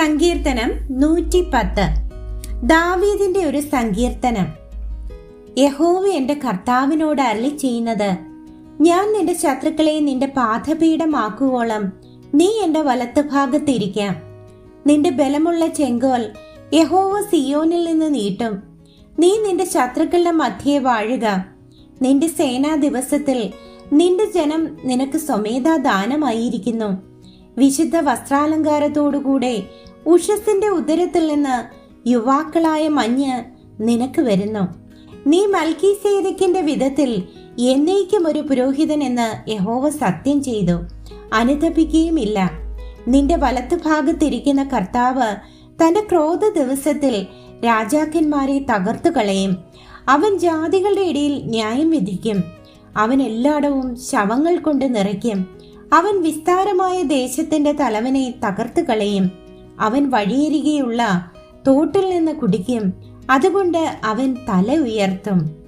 സങ്കീർത്തനം നൂറ്റി പത്ത് ദാവീദിന്റെ ഒരു സങ്കീർത്തനം. യഹോവ എന്റെ കർത്താവിനോട് അരളി ചെയ്യുന്നത് ഞാൻ നിന്റെ ശത്രുക്കളെ നിന്റെ പാദപീഠമാക്കുവോളം നീ എന്റെ വലത്തുഭാഗത്തിരിക്കാം. നിന്റെ ബലമുള്ള ചെങ്കോൽ യഹോവ സിയോനിൽ നിന്ന് നീട്ടും. നീ നിന്റെ ശത്രുക്കളുടെ മധ്യേ വാഴുക. നിന്റെ സേനാ ദിവസത്തിൽ നിന്റെ ജനം നിനക്ക് സ്വമേധാ ദാനമായിരിക്കുന്നു. വിശുദ്ധ വസ്ത്രാലങ്കാരത്തോടുകൂടെ ഉഷസിന്റെ ഉദരത്തിൽ നിന്ന് യുവാക്കളായ മഞ്ഞ് നിനക്ക് വരുന്നു. നീ മൽക്കീസേദക്കിന്റെ വിധത്തിൽ എന്നേക്കും ഒരു പുരോഹിതൻ എന്ന് യഹോവ സത്യം ചെയ്തു. അനുതപിക്കുകയുമില്ല. നിന്റെ വലത്തു ഭാഗത്തിരിക്കുന്ന കർത്താവ് തന്റെ ക്രോധ ദിവസത്തിൽ രാജാക്കന്മാരെ തകർത്തു കളയും. അവൻ ജാതികളുടെ ഇടയിൽ ന്യായം വിധിക്കും. അവൻ എല്ലായിടവും ശവങ്ങൾ കൊണ്ട് നിറയ്ക്കും. അവൻ വിസ്താരമായ ദേശത്തിന്റെ തലവനെ തകർത്തു കളയും. അവൻ വഴിയരികെയുള്ള തോട്ടിൽ നിന്ന് കുടിക്കും. അതുകൊണ്ട് അവൻ തല ഉയർത്തും.